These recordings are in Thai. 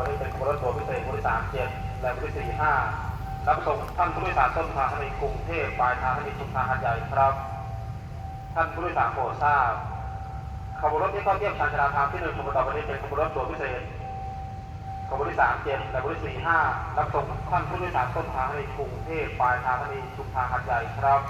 วันนี้เป็นขบวนรถทัวพิเศษขบวนที่สามเจ็ดและขบวนที่สี่ห้ารับส่งท่านผู้โดยสารต้นทางให้กรุงเทพปลายทางให้ชุมทางหัดใหญ่ครับ ท่านผู้โดยสารโปรดทราบขบวนรถที่เข้าเทียบชานชาลาทางที่หนึ่งขบวนต่อไปนี้เป็นขบวนรถทัวพิเศษขบวนที่สามเจ็ดและขบวนที่สี่ห้ารับส่งท่านผู้โดยสารต้นทางให้กรุงเทพปลายทางให้ชุมทางหัดใหญ่ครับ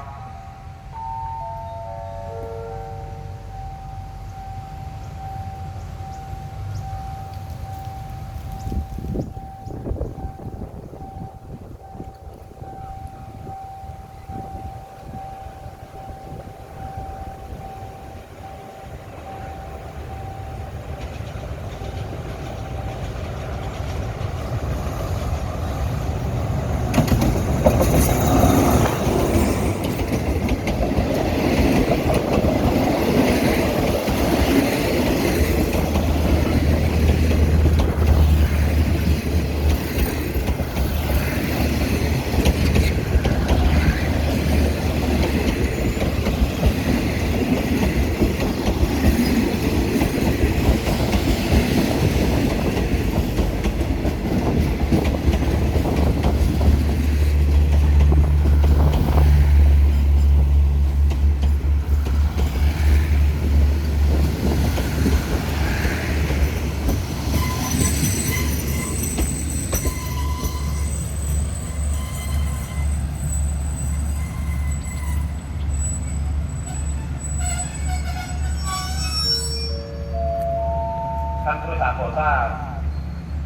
ท่านผู้โดยสารโปรดทราบ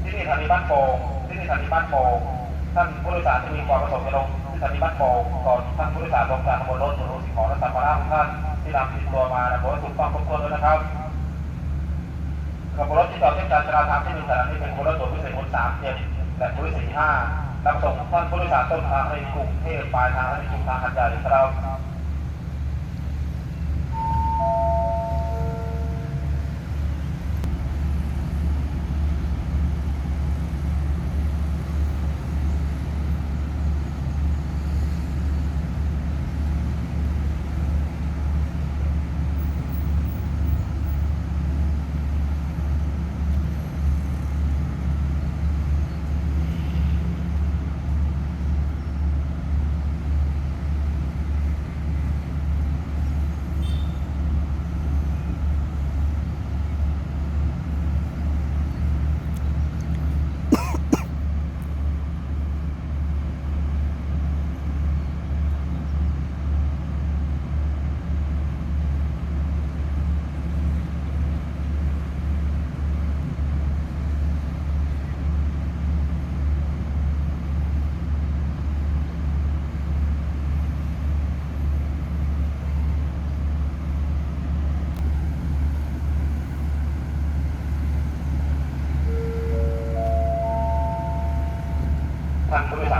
ที่นี่สถานีบ้านโป่งที่นี่สถานีบ้านโป่งท่านผู้โดยสารที่มีความประสงค์จะลงที่สถานีบ้านโป่งก่อนท่านผู้โดยสารลงจากขบวนรถบนรถสิ่งของและสัมภาระของท่านที่นำติดตัวมานะขอให้ถูกต้องครบถ้วนด้วยนะครับขบวนรถที่ต่อเส้นการจราจรที่หนึ่งสถานีเป็นขบวนรถด่วพิเศษบนสามเจ็ดและขบวนที่สี่ห้ารับส่งท่านผู้โดยสารต้นทางในกรุงเทพปลายทางในชุมทางหัดใหญ่ครับ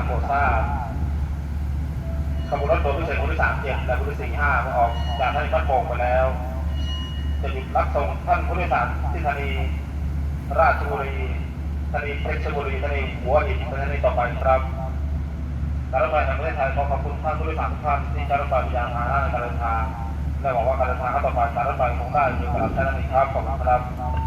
โดยสารโปรดราบขบวนรถตัวพิเศษขบวนที่สามเจ็ดและขบวนที่สี่ห้ามาออกจากสถานีบ้านโป่งไปแล้วจะหยุดรับส่งท่านผู้โดยสารที่สถานีราชบุรีสถานีเพชรบุรีสถานีหัวหินสถานีต่อไปครับการรถไฟแห่งประเทศไทยขอขอบคุณท่านผู้โดยสารทุกท่านที่ใช้รถไฟยานพาหนะในการเดินทางและหวังว่าการเดินทางต่อไปการรถไฟคงได้มีกำลังใช้นั้นอีกครับขอบคุณครับ